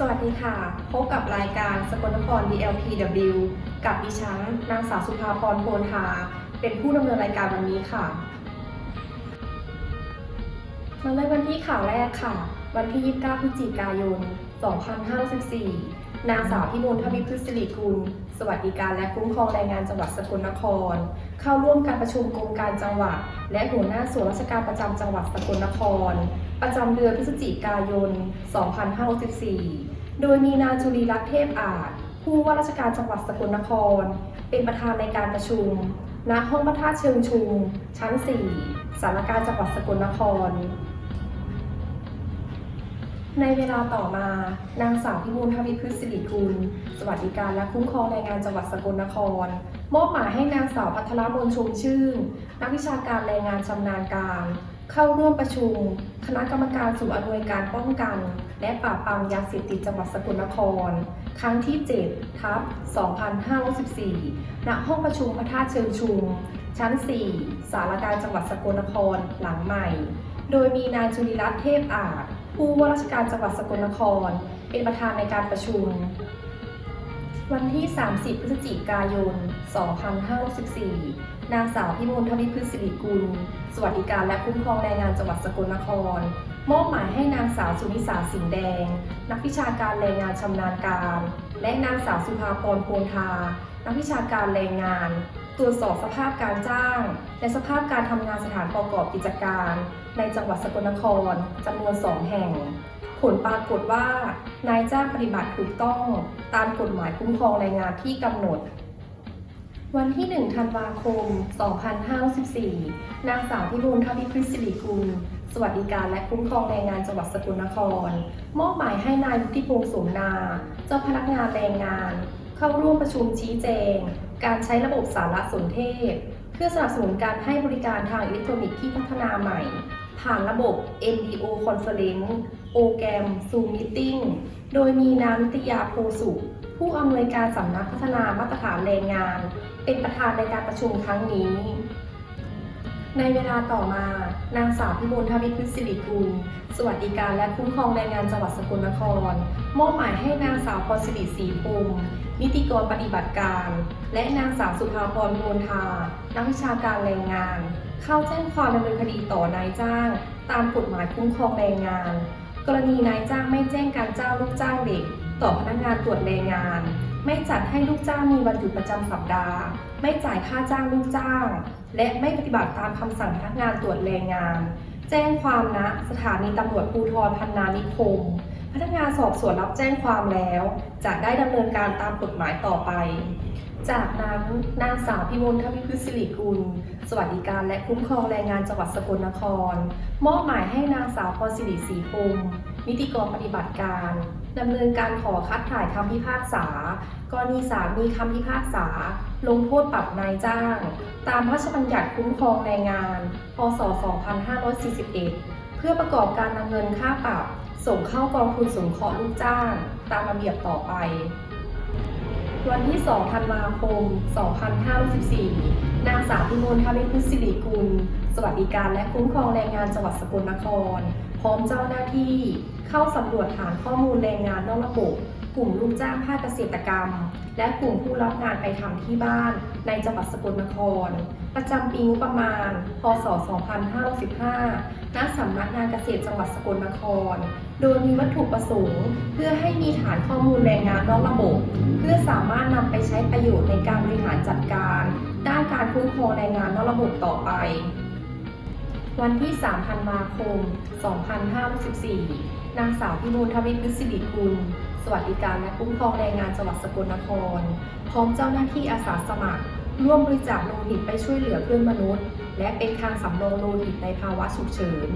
สวัสดีค่ะ พบกับรายการสกลนคร DLPW กับดิฉันนางสาวสุภาพรโพนทาเป็นผู้ดำเนินรายการวันนี้ค่ะ มาเริ่มกันที่ข่าวแรกค่ะ วันที่ 29 พฤศจิกายน 2564 นางสาวพิมลทวิพฤกษิริกุล สวัสดิการและคุ้มครองแรงงานจังหวัดสกลนคร เข้าร่วมการประชุมกรมการจังหวัด และหัวหน้าส่วนราชการประจำจังหวัดสกลนคร ประจำเดือนพฤศจิกายน 2564 โดยมีนางจุลีรัตน์เทพอาจ ผู้ว่าราชการจังหวัดสกลนคร เป็นประธานในการประชุม ณ ห้องพระธาตุเชิงชุม ชั้น 4 สารกลารจังหวัดสกลนคร ในเวลาต่อมา นางสาวพิบูลทวิพฤกษสิริกุล สวัสดิการและคุ้มครองแรงงานจังหวัดสกลนคร มอบหมายให้นางสาวพัทรมนชมชื่น นักวิชาการแรงงานชำนาญการ เข้าร่วมประชุม คณะกรรมการศูนย์อำนวยการป้องกัน และปราบปรามยาเสพติดจังหวัดสกลนคร ครั้งที่ 7 ทับ 2514ณห้องประชุมพระธาตุเชิงชุม ชั้น 4 สารการจังหวัดสกลนครหลังใหม่ โดยมีนายจุลิรัตน์เทพอาจ ผู้ว่าราชการจังหวัดสกลนคร เป็นประธานในการประชุม วันที่ 30 พฤศจิกายน 2564 นางสาวพิมลทวิพฤกษ์สิริกุล สวัสดิการและคุ้มครองแรงงานจังหวัดสกลนคร มอบหมายให้นางสาวสุนิสาสิงห์แดง นักวิชาการแรงงานชำนาญการ และนางสาวสุภาพรโพนทา นักวิชาการแรงงาน ตรวจสอบสภาพการจ้าง และสภาพการทำงานสถานประกอบกิจการ ในจังหวัดสกลนครจำนวน2แห่ง ผลปรากฏว่านายจ้างปฏิบัติถูกต้องตามกฎหมายคุ้มครองแรงงานที่กำหนด วันที่ 1 ธันวาคม 2564 นางสาวพิบูลทวิพฤกษ์สิริกุล สวัสดิการและคุ้มครองแรงงานจังหวัดสกลนคร มอบหมายให้นายวุฒิพงษ์สมนา เจ้าพนักงานแรงงาน เข้าร่วมประชุมชี้แจง การใช้ระบบสารสนเทศ เพื่อสนับสนุนการให้บริการทางอิเล็กทรอนิกส์ที่พัฒนาใหม่ ผ่านระบบ MDO Conference โปรแกรม Zoom Meeting โดยมีนางนิตยาโพสุผู้อำนวยการสำนักพัฒนามาตรฐานแรงงาน เป็นประธานในการประชุมครั้งนี้ ในเวลาต่อมานางสาวพิบูลทวิพฤกษ์สิริกุล สวัสดิการและคุ้มครองแรงงานจังหวัดสกลนคร มอบหมายให้นางสาวพรสิริศรีภูมินิติกรปฏิบัติการ และนางสาวสุภาพรโพนทานักวิชาการแรงงาน เข้าแจ้งความดำเนินคดีต่อนายจ้าง ตามกฎหมายคุ้มครองแรงงาน กรณีนายจ้างไม่แจ้งการจ้างลูกจ้างเด็ก ต่อพนักงานตรวจแรงงาน ไม่จัดให้ลูกจ้างมีวันหยุดประจำสัปดาห์ ไม่จ่ายค่าจ้างลูกจ้าง และไม่ปฏิบัติตามคำสั่งพนักงานตรวจแรงงาน แจ้งความณสถานีตำรวจภูธรพันนานิคม พนักงานสอบสวนรับแจ้งความแล้ว จะได้ดำเนินการตามกฎหมายต่อไป จากนั้นนางสาวพิมลทวิพฤกษ์สิริกุล สวัสดิการและคุ้มครองแรงงานจังหวัดสกลนคร มอบหมายให้นางสาวพรสิริศรีพงศ์นิติกรปฏิบัติการ ดำเนินการขอคัดถ่ายคำพิพากษากรณีศาลมีคำพิพากษา ลงโทษปรับนายจ้าง ตามพระราชบัญญัติคุ้มครองแรงงาน พศ 2541 เพื่อประกอบการนำเงินค่าปรับ ส่งเข้ากองทุนสงเคราะห์ลูกจ้าง ตามระเบียบต่อไป วันที่ 2 ธันวาคม 2514 นางสาวพิมลทวิพุทธสิริกุล สวัสดิการและคุ้มครองแรงงานจังหวัดสกลนคร ร้อมเจ้าหน้าที่ เข้าสำรวจฐานข้อมูลแรงงานนอกระบบ กลุ่มลูกจ้างภาคเกษตรกรรม และกลุ่มผู้รับงานไปทำที่บ้าน ในจังหวัดสกลนคร ประจำปีงบประมาณ พศ 2515ณสำนักงานเกษตรจังหวัดสกลนคร โดยมีวัตถุประสงค์ เพื่อให้มีฐานข้อมูลแรงงานนอกระบบ เพื่อสามารถนำไปใช้ประโยชน์ในการบริหารจัดการ ด้านการคุ้มครองแรงงานนอกระบบต่อไป วันที่ 3 ธันวาคม 2514นางสาวพิมูลทวิพฤกษ์สิริกุลสวัสดิการและคุ้มครองแรงงานจังหวัดสกลนคร พร้อมเจ้าหน้าที่อาสาสมัคร ร่วมบริจาคโลหิตไปช่วยเหลือเพื่อนมนุษย์ และเป็นคลังสำรองโลหิตในภาวะฉุกเฉิน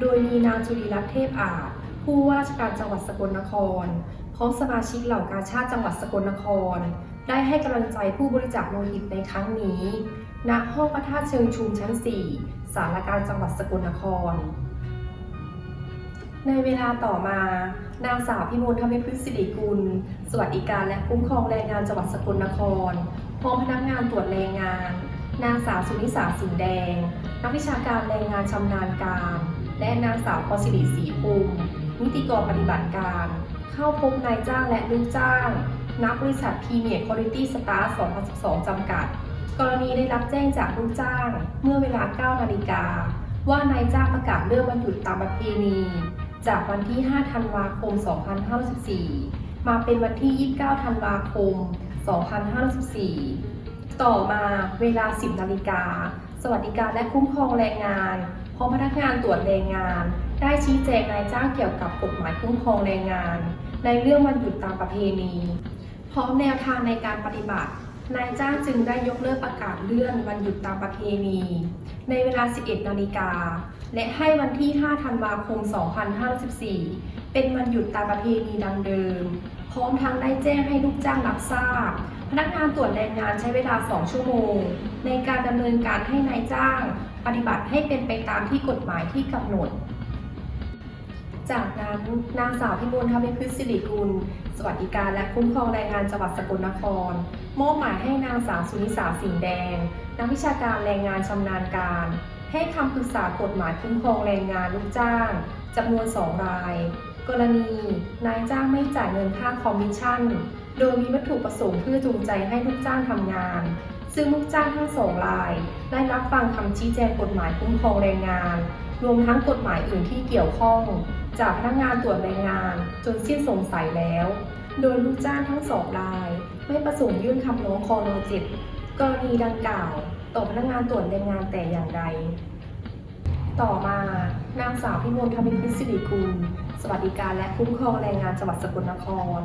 โดยมีนางจุลีรัตน์เทพอาจผู้ว่าราชการจังหวัดสกลนคร พร้อมสมาชิกเหล่ากาชาติจังหวัดสกลนคร ได้ให้กำลังใจผู้บริจาคโลหิตในครั้งนี้ ณ ห้องพระธาตุเชิงชุมชั้น 4 สารกลารจังหวัดสกลนคร ในเวลาต่อมา นางสาวพิมลทวิพฤกษ์สิริกุล สวัสดิการและคุ้มครองแรงงานจังหวัดสกลนครพร้อมพนักงานตรวจแรงงาน นางสาวสุนิสาสิงแดง นักวิชาการแรงงานชำนาญการ และนางสาวพรสิริศรีภูมินิติกรปฏิบัติการ เข้าพบนายจ้างและลูกจ้าง นักบริษัทพรีเมียร์คุณภาพสตาร์2012 จำกัด กรณีได้รับแจ้งจากลูกจ้าง เมื่อเวลา 9 นาฬิกา ว่านายจ้างประกาศเลื่อนวันหยุดตามประเพณี จากวันที่ 5 ธันวาคม 2514 มาเป็นวันที่ 29 ธันวาคม 2514 ต่อมาเวลา 10 นาฬิกา สวัสดิการและคุ้มครองแรงงานพร้อมพนักงานตรวจแรงงาน ได้ชี้แจงนายจ้างเกี่ยวกับกฎหมายคุ้มครองแรงงาน ในเรื่องวันหยุดตามประเพณี พร้อมแนวทางในการปฏิบัติ นายจ้างจึงได้ยกเลิกประกาศเลื่อนวันหยุดตามประเพณี ในเวลา 11 นาฬิกา และให้วันที่ 5 ธันวาคม 2514 เป็นวันหยุดตามประเพณีดังเดิม พร้อมทั้งได้แจ้งให้ลูกจ้างรับทราบ พนักงานตรวจแรงงานใช้เวลา 2 ชั่วโมง ในการดำเนินการให้นายจ้าง ปฏิบัติให้เป็นไปตามที่กฎหมายที่กำหนด จากนั้นนางสาวพิมลทวีพฤกษ์สิริกุล สวัสดิการและคุ้มครองแรงงานจังหวัดสกลนคร มอบหมายให้นางสาวสุนิสาสิงห์แดง นักวิชาการแรงงานชำนาญการ ให้คำปรึกษากฎหมายคุ้มครองแรงงานลูกจ้างจำนวน2ราย กรณี นายจ้างไม่จ่ายเงินค่าคอมมิชชั่น โดยมีวัตถุประสงค์เพื่อจูงใจให้ลูกจ้างทำงาน ซึ่งลูกจ้างทั้งสองราย ได้รับฟังคำชี้แจงกฎหมายคุ้มครองแรงงาน รวมทั้งกฎหมายอื่นที่เกี่ยวข้อง จากพนักงานตรวจแรงงานจนสิ้นสงสัยแล้ว โดยลูกจ้างทั้งสองราย ไม่ประสงค์ยื่นคำร้องคอนเจ็ดกรณีดังกล่าวต่อพนักงานตรวจแรงงานแต่อย่างใด ต่อมานางสาวพิมลทวิพิสิริกุลสวัสดิการและคุ้มครองแรงงานจังหวัดสกลนคร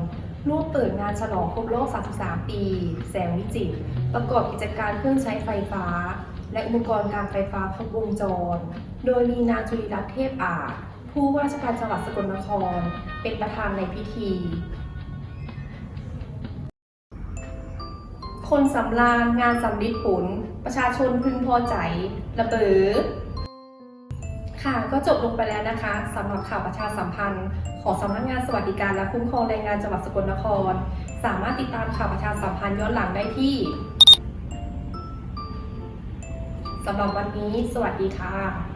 ร่วมเปิดงานฉลองครบรอบ 33 ปี แสงวิจิตรประกอบกิจการเครื่องใช้ไฟฟ้า และอุปกรณ์การไฟฟ้าครบวงจร โดยมีนางจุลิรัตน์เทพอาจ ผู้ว่าราชการจังหวัดสกลนคร เป็นประธานในพิธี คนสำราญงานสำลิดผล ประชาชนพึงพอใจระเบิดค่ะก็จบลงไปแล้วนะคะสำหรับข่าวประชาสัมพันธ์ของสำนักงานสวัสดิการและคุ้มครองแรงงานจังหวัดสกลนคร สามารถติดตามข่าวประชาสัมพันธ์ย้อนหลังได้ที่สำหรับวันนี้ สวัสดีค่ะ